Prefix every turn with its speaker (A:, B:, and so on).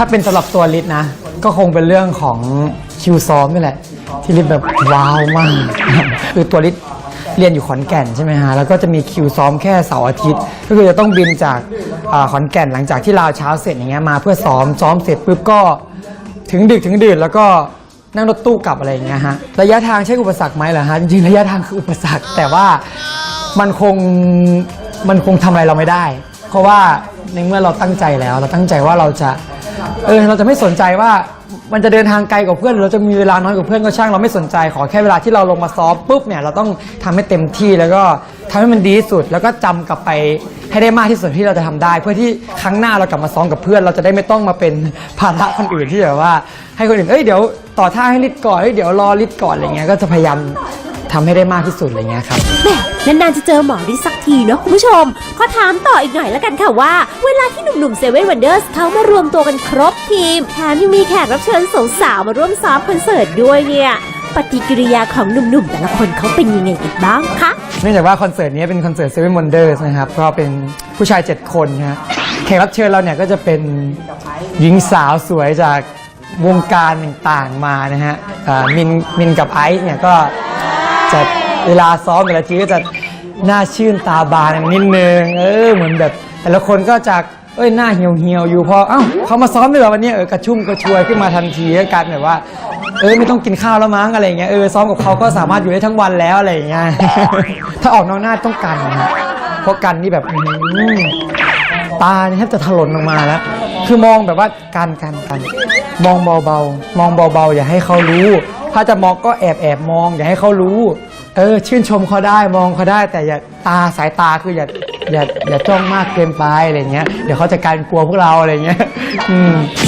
A: ถ้าเป็นสำหรับตัวลิศนะ ก็คงเป็นเรื่องของคิวซ้อมนี่แหละ ที่ลิศแบบว้าวมาก คือตัวลิศเรียนอยู่ขอนแก่นใช่ไหมฮะ แล้วก็จะมีคิวซ้อมแค่เสาร์อาทิตย์ ก็คือจะต้องบินจากอ่าขอนแก่นหลังจากที่ลาวเช้าเสร็จอย่างเงี้ยมาเพื่อซ้อม ซ้อมเสร็จปุ๊บก็ถึงดึกถึงดื่นแล้วก็นั่งรถตู้กลับอะไรอย่างเงี้ยฮะ ระยะทางใช่อุปสรรคไหมเหรอฮะ จริงๆระยะทางคืออุปสรรค แต่ว่ามันคงมันคงทำอะไรเราไม่ได้ เพราะว่าในเมื่อเราตั้งใจแล้ว เราตั้งใจว่าเราจะ เออเราจะไม่สนใจว่ามันจะเดินทางไกลกว่าเพื่อนหรือเราจะมีเวลาน้อยกว่าเพื่อนก็ช่างเราไม่สนใจขอแค่เวลาที่เราลงมาซ้อมปุ๊บเนี่ยเราต้องทำให้เต็มที่แล้วก็ทำให้มันดีที่สุด แล้วก็จำกลับไปให้ได้มากที่สุดที่เราจะทำได้ เพื่อที่ครั้งหน้าเรากลับมาซ้อมกับเพื่อน เราจะได้ไม่ต้องมาเป็นภาระคนอื่นที่แบบว่า ให้คนอื่นเอ้ยเดี๋ยวต่อท่าให้ลิดก่อนเอ้ยเดี๋ยวรอลิดก่อนอะไรเงี้ยก็จะพยายาม ทำให้ได้มากที่สุดอะไรเงี้ยครับ
B: แหม่นานๆจะเจอหมอฤทธิ์สักทีเนาะคุณผู้ชม ขอถามต่ออีกหน่อยแล้วกันค่ะว่า เวลาที่หนุ่มๆเซเว่นวันเดอร์สเขามารวมตัวกันครบทีม แถมยังมีแขกรับเชิญสาวๆมาร่วมซ้อมคอนเสิร์ตด้วยเนี่ย ปฏิกิริยาของหนุ่มๆแต่ละคนเขาเป็นยังไงกันบ้างคะ
A: เนื่องจากว่าคอนเสิร์ตนี้เป็นคอนเสิร์ต Seven Wonders นะครับก็เป็นผู้ชาย 7 คนนะฮะแขกรับเชิญเราเนี่ยก็จะเป็นหญิงสาวสวยจากวงการต่างๆมานะฮะอ่ามินมินกับไอซ์เนี่ยก็ จะเวลาซ้อมแต่ละทีก็จะหน้าชื่นตาบานนิดนึงเออเหมือนแบบ แต่ละคนก็จากเอ้ยหน้าเหี่ยวเหี่ยวๆอยู่พอเอ้าเขามาซ้อมด้วยเหรอวันนี้เออกระชุ่มกระชวยขึ้นมาทันทีก็กลารแบบว่า เออไม่ต้องกินข้าวแล้วมั้งอะไรเงี้ยเออซ้อมกับเขาก็สามารถอยู่ได้ทั้งวันแล้วอะไรเงี้ยถ้าออกนอกหน้าต้องกันนะเพราะกันนี่แบบตาเนี่ยแทบจะถลนออกมาแล้ว คือมองแบบว่ากันกันกันมองเบาๆ มองเบาๆ อย่าให้เขารู้ ถ้าจะมองก็แอบแอบมอง อย่าให้เขารู้ เออ ชื่นชมเขาได้มองเขาได้ แต่อย่าตาสายตาคืออย่าอย่าอย่าจ้องมากเกินไปอะไรเงี้ยเดี๋ยวเขาจะกลารกลัวพวกเราอะไรเงี้ยอืม